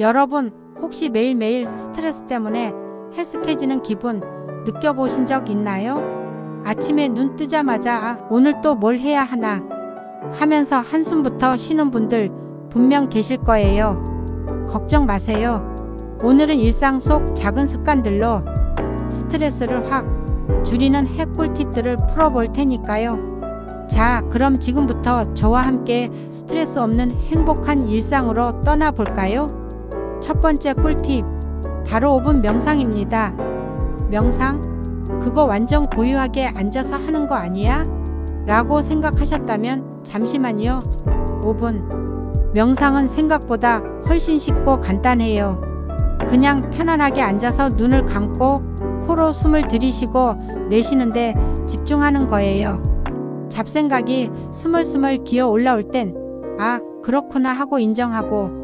여러분, 혹시 매일매일 스트레스 때문에 헬스케지는 기분 느껴보신 적 있나요? 아침에 눈 뜨자마자 아, 오늘 또 뭘 해야 하나 하면서 한숨부터 쉬는 분들 분명 계실 거예요. 걱정 마세요. 오늘은 일상 속 작은 습관들로 스트레스를 확 줄이는 핵 꿀팁들을 풀어볼 테니까요. 자, 그럼 지금부터 저와 함께 스트레스 없는 행복한 일상으로 떠나볼까요? 첫 번째 꿀팁, 바로 5분 명상입니다. 명상? 그거 완전 고유하게 앉아서 하는 거 아니야? 라고 생각하셨다면 잠시만요. 5분. 명상은 생각보다 훨씬 쉽고 간단해요. 그냥 편안하게 앉아서 눈을 감고 코로 숨을 들이쉬고 내쉬는데 집중하는 거예요. 잡생각이 스물스물 기어 올라올 땐, 아, 그렇구나 하고 인정하고,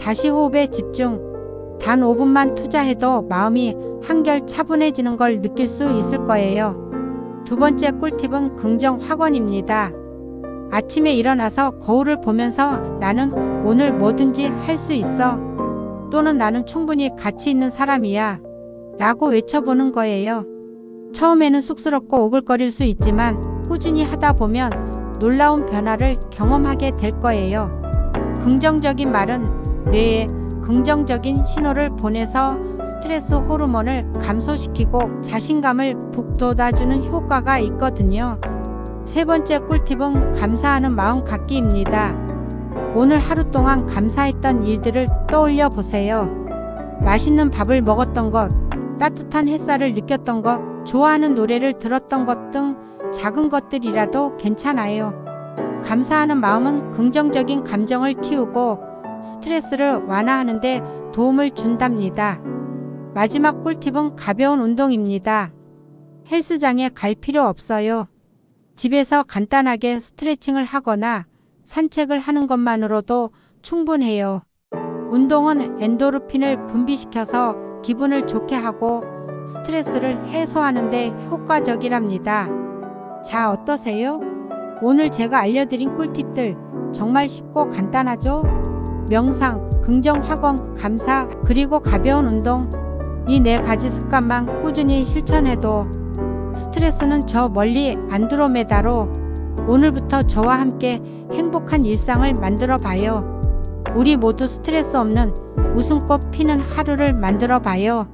다시 호흡에 집중. 단 5분만 투자해도 마음이 한결 차분해지는 걸 느낄 수 있을 거예요. 두 번째 꿀팁은 긍정 확언입니다. 아침에 일어나서 거울을 보면서 나는 오늘 뭐든지 할 수 있어. 또는 나는 충분히 가치 있는 사람이야. 라고 외쳐보는 거예요. 처음에는 쑥스럽고 오글거릴 수 있지만 꾸준히 하다 보면 놀라운 변화를 경험하게 될 거예요. 긍정적인 말은 뇌에 긍정적인 신호를 보내서 스트레스 호르몬을 감소시키고 자신감을 북돋아주는 효과가 있거든요. 세 번째 꿀팁은 감사하는 마음 갖기입니다. 오늘 하루 동안 감사했던 일들을 떠올려 보세요. 맛있는 밥을 먹었던 것, 따뜻한 햇살을 느꼈던 것, 좋아하는 노래를 들었던 것 등 작은 것들이라도 괜찮아요. 감사하는 마음은 긍정적인 감정을 키우고 스트레스를 완화하는데 도움을 준답니다. 마지막 꿀팁은 가벼운 운동입니다. 헬스장에 갈 필요 없어요. 집에서 간단하게 스트레칭을 하거나 산책을 하는 것만으로도 충분해요. 운동은 엔도르핀을 분비시켜서 기분을 좋게 하고 스트레스를 해소하는데 효과적이랍니다. 자, 어떠세요? 오늘 제가 알려드린 꿀팁들 정말 쉽고 간단하죠? 명상, 긍정 확언, 감사, 그리고 가벼운 운동. 이 네 가지 습관만 꾸준히 실천해도 스트레스는 저 멀리 안드로메다로 오늘부터 저와 함께 행복한 일상을 만들어 봐요. 우리 모두 스트레스 없는 웃음꽃 피는 하루를 만들어 봐요.